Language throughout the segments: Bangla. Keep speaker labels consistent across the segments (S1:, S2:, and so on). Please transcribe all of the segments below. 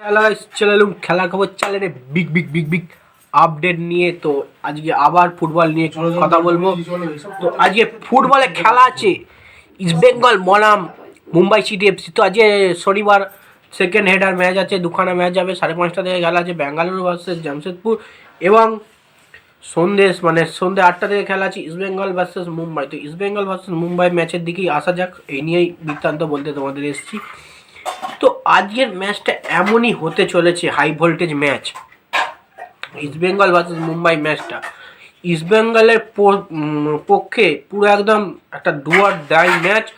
S1: খেলা চলে এলুম খেলার খবর চ্যানেলে big big big big update নিয়ে। তো আজকে আবার ফুটবল নিয়ে কথা বলব। তো আজকে ফুটবলে খেলা আছে। ইস্ট বেঙ্গল মনাম মুম্বাই সিটি এফসি তো আজকে শনিবার সেকেন্ড হেডার ম্যাচ আছে দুখানা ম্যাচ যাবে সাড়ে পাঁচটা থেকে খেলা আছে ব্যাঙ্গালুরু ভার্সেস জামশেদপুর এবং সন্দেশ মানে সন্ধ্যে আটটা থেকে খেলা আছে ইস্ট বেঙ্গল ভার্সেস মুম্বাই তো ইস্ট বেঙ্গল ভার্সেস মুম্বাই ম্যাচের দিকেই আসা যাক এই নিয়েই বৃত্তান্ত বলতে তোমাদের এসেছি। তো আজকের ম্যাচটা এমনই হতে চলেছে high voltage match. East Bengal versus Mumbai ম্যাচটা। ইস্ট বেঙ্গলের প- উম, পক্ষে পুরো একদম একটা ডুয়ার ডাই ম্যাচ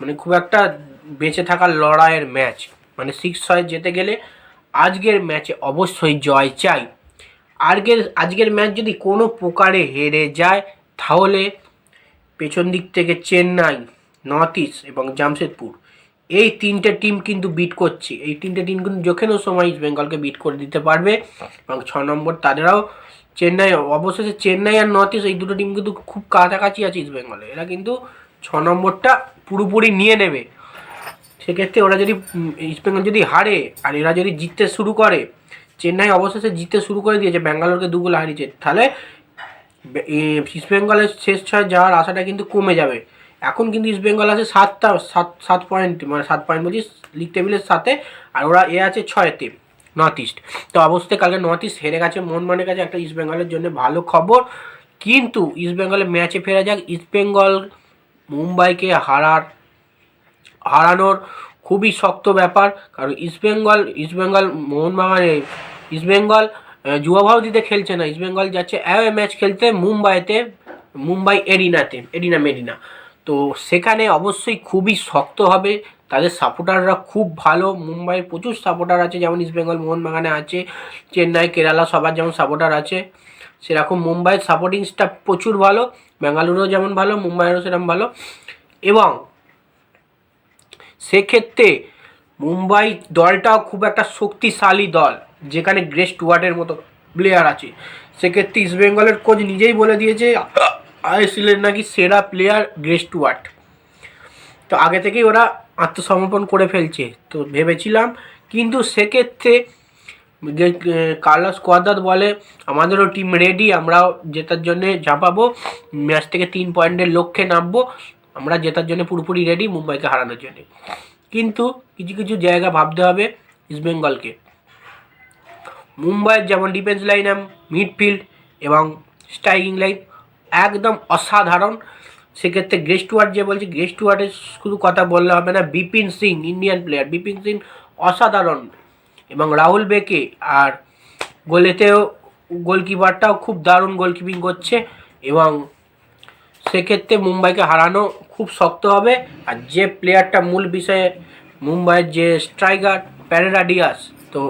S1: মানে খুব একটা বেঁচে থাকার লড়াইয়ের ম্যাচ। মানে সিক্স ছয় যেতে গেলে আজকের ম্যাচে অবশ্যই জয় চাই। আজকের আজকের ম্যাচ যদি কোনো প্রকারে হেরে যায় তাহলে পেছন দিক থেকে চেন্নাই নর্থ ইস্ট এবং জামশেদপুর এই তিনটে টিম কিন্তু বিট করছে। এই তিনটে টিম কিন্তু যেখানেও সময় ইস্ট বেঙ্গলকে বিট করে দিতে পারবে, এবং ছ নম্বর তাদেরাও চেন্নাই, অবশেষে চেন্নাই আর নর্থ ইস্ট এই দুটো টিম কিন্তু খুব কাছাকাছি আছে ইস্ট বেঙ্গলে এরা কিন্তু ছ নম্বরটা পুরোপুরি নিয়ে নেবে। সেক্ষেত্রে ওরা যদি ইস্ট বেঙ্গল যদি হারে, আর এরা যদি জিততে শুরু করে, চেন্নাই অবশেষে জিততে শুরু করে দিয়েছে, ব্যাঙ্গালোরকে দুগুলো হারিয়েছে, তাহলে ইস্ট বেঙ্গলের শেষ ছয় যাওয়ার আশাটা কিন্তু কমে যাবে। এখন কিন্তু ইস্ট বেঙ্গল আছে সাতটা সাত সাত পয়েন্ট মানে সাত পয়েন্ট বলছি লিগ টেবিলের সাথে আর ওরা এ আছে ছয়তে নর্থ ইস্ট তো অবশ্যই কালকে নর্থ ইস্ট হেরে গেছে মোহনবাগানের কাছে একটা ইস্ট বেঙ্গলের জন্য ভালো খবর। কিন্তু ইস্ট বেঙ্গলের ম্যাচে ফেরা যাক ইস্ট বেঙ্গল মুম্বাইকে হারার হারানোর খুবই শক্ত ব্যাপার। কারণ ইস্টবেঙ্গল ইস্টবেঙ্গল মোহনবাগানে ইস্টবেঙ্গল আহ, যুবা ভারতীতে খেলছে না। ইস্টবেঙ্গল যাচ্ছে অ্যাওয়ে ম্যাচ খেলতে মুম্বাইতে মুম্বাই এরিনাতে এরিনা মেরিনা। তো সেখানে অবশ্যই খুবই শক্ত হবে। তাদের সাপোর্টাররা খুব ভালো। মুম্বাইয়ের প্রচুর সাপোর্টার আছে, যেমন ইস্টবেঙ্গল মোহনবাগানে আছে, চেন্নাই, কেরালা সবার যেমন সাপোর্টার আছে। সেরকম মুম্বাইয়ের সাপোর্টিং স্টাফ প্রচুর ভালো বেঙ্গালুরুও যেমন ভালো, মুম্বাইয়েরও সেরকম ভালো। এবং সেক্ষেত্রে মুম্বাই দলটাও খুব একটা শক্তিশালী দল, যেখানে গ্রেস টুয়ার্টের মতো প্লেয়ার আছে। সেক্ষেত্রে ইস্টবেঙ্গলের কোচ নিজেই বলে দিয়েছে আইএসএলের নাকি সেরা প্লেয়ার গ্রেস টুয়ার্ট তো আগে থেকেই ওরা আত্মসমর্পণ করে ফেলছে, তো ভেবেছিলাম কিন্তু সেক্ষেত্রে যে কার্লাস কোয়াদাত বলে, আমাদেরও টিম রেডি আমরাও জেতার জন্যে ঝাঁপাবো, ম্যাচ থেকে তিন পয়েন্টের লক্ষ্যে নামবো, আমরা জেতার জন্য পুরোপুরি রেডি মুম্বাইকে হারানোর জন্য। কিন্তু কিছু কিছু জায়গা ভাবতে হবে ইস্টবেঙ্গলকে মুম্বাইয়ের যেমন ডিফেন্স লাইন মিডফিল্ড এবং স্ট্রাইকিং লাইন একদম অসাধারণ। সেক্ষেত্রে গ্রেস্টুয়ার্ড যে বলছি গ্রেস্টুয়ার্ডের শুধু কথা বললে হবে না, বিপিন সিং ইন্ডিয়ান প্লেয়ার বিপিন সিং অসাধারণ। এবং রাহুল বেকে আর গোলেতেও গোলকিপারটাও খুব দারুণ গোলকিপিং করছে। এবং সেক্ষেত্রে মুম্বাইকে হারানো খুব শক্ত হবে। আর যে প্লেয়ারটা মূল বিষয়ে, মুম্বাইয়ের যে স্ট্রাইকার প্যারেরা ডিয়াস তো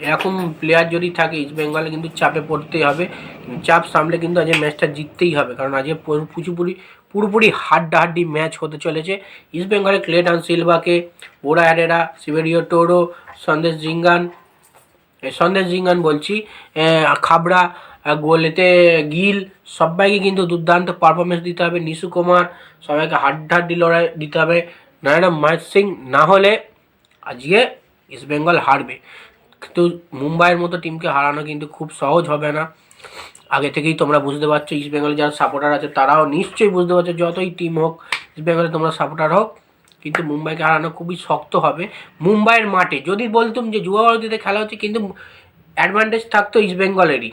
S1: এরকম প্লেয়ার যদি থাকে ইস্ট বেঙ্গলে কিন্তু চাপে পড়তেই হবে। চাপ সামলে কিন্তু আজকে ম্যাচটা জিততেই হবে। কারণ আজকে পুরো- পুরোপুরি হাড্ডাহাড্ডি ম্যাচ হতে চলেছে। ইস্ট বেঙ্গলে Cleiton সিলভাকে Borja Herrera Siverio Toro Sandesh Jhingan Sandesh Jhingan বলছি খাবড়া গোলেতে গিল, সবাইকে কিন্তু দুর্দান্ত পারফরমেন্স দিতে হবে। নিশু কুমার, সবাইকে হাড্ডাহাড্ডি লড়াই দিতে হবে। নারায়ণ মহেশ সিং না হলে আজকে ইস্টবেঙ্গল হারবে। কিন্তু মুম্বাইয়ের মতো টিমকে হারানো কিন্তু খুব সহজ হবে না। আগে থেকেই তোমরা বুঝতে পারছ ইস্টবেঙ্গলে যারা সাপোর্টার আছে তারাও নিশ্চয়ই বুঝতে পারছ, যতই টিম হোক ইস্টবেঙ্গলে তোমরা সাপোর্টার হোক, কিন্তু মুম্বাইকে হারানো খুবই শক্ত হবে। মুম্বাইয়ের মাঠে, যদি বলতুম যে যুবা ভারতীতে খেলা হচ্ছে, কিন্তু অ্যাডভান্টেজ থাকতো ইস্টবেঙ্গলেরই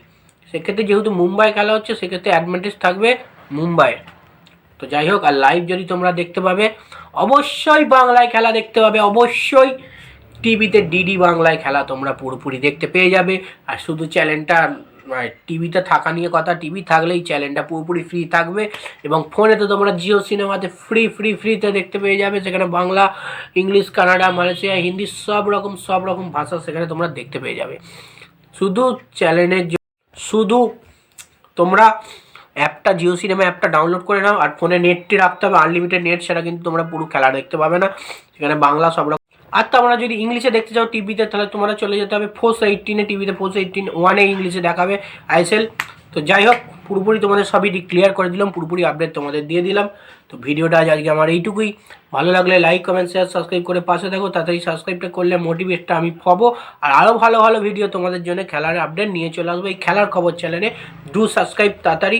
S1: সেক্ষেত্রে যেহেতু মুম্বাই খেলা হচ্ছে, সেক্ষেত্রে অ্যাডভান্টেজ থাকবে মুম্বাইয়ের। তো যাই হোক, আর লাইভ যদি তোমরা দেখতে পাবে, অবশ্যই বাংলায় খেলা দেখতে পাবে, অবশ্যই টিভিতে ডিডি বাংলায় খেলা তোমরা পুরোপুরি দেখতে পেয়ে যাবে। আর শুধু চ্যানেলটা টিভিতে থাকা নিয়ে কথা, টিভি থাকলেই চ্যানেলটা পুরোপুরি ফ্রি থাকবে এবং ফোনে তো তোমরা জিও সিনেমাতে ফ্রি ফ্রি ফ্রিতে দেখতে পেয়ে যাবে। সেখানে Bangla, English, Canada, Malaysia, Hindi সব রকম সব রকম ভাষা সেখানে তোমরা দেখতে পেয়ে যাবে। শুধু চ্যানেলের শুধু তোমরা অ্যাপটা, জিও সিনেমা অ্যাপটা ডাউনলোড করে নাও। আর ফোনে নেটটি রাখতে হবে। আনলিমিটেড নেট সেটা কিন্তু তোমরা পুরো খেলা দেখতে পাবে না। সেখানে বাংলা সব রকম আর তোমরা যদি ইংলিশে দেখতে চাও টিভিতে, তাহলে তোমরা চলে যেতে হবে ফোর্স এইটিনে টিভিতে ফোর্স এইটিন ওয়ানে ইংলিশে দেখাবে আইএসএল। তো যাই হোক, পুরোপুরি তোমাদের সবই ক্লিয়ার করে দিলাম, পুরোপুরি আপডেট তোমাদের দিয়ে দিলাম। তো ভিডিওটা আজ আজকে আমার এইটুকুই। ভালো লাগলে লাইক কমেন্ট শেয়ার সাবস্ক্রাইব করে পাশে থাকো। তাড়াতাড়ি সাবস্ক্রাইবটা করলে মোটিভেটটা আমি পাবো। আর আরও ভালো ভালো ভিডিও তোমাদের জন্য খেলার আপডেট নিয়ে চলে আসব এই খেলার খবর চ্যানেলে ডু সাবস্ক্রাইব তাড়াতাড়ি।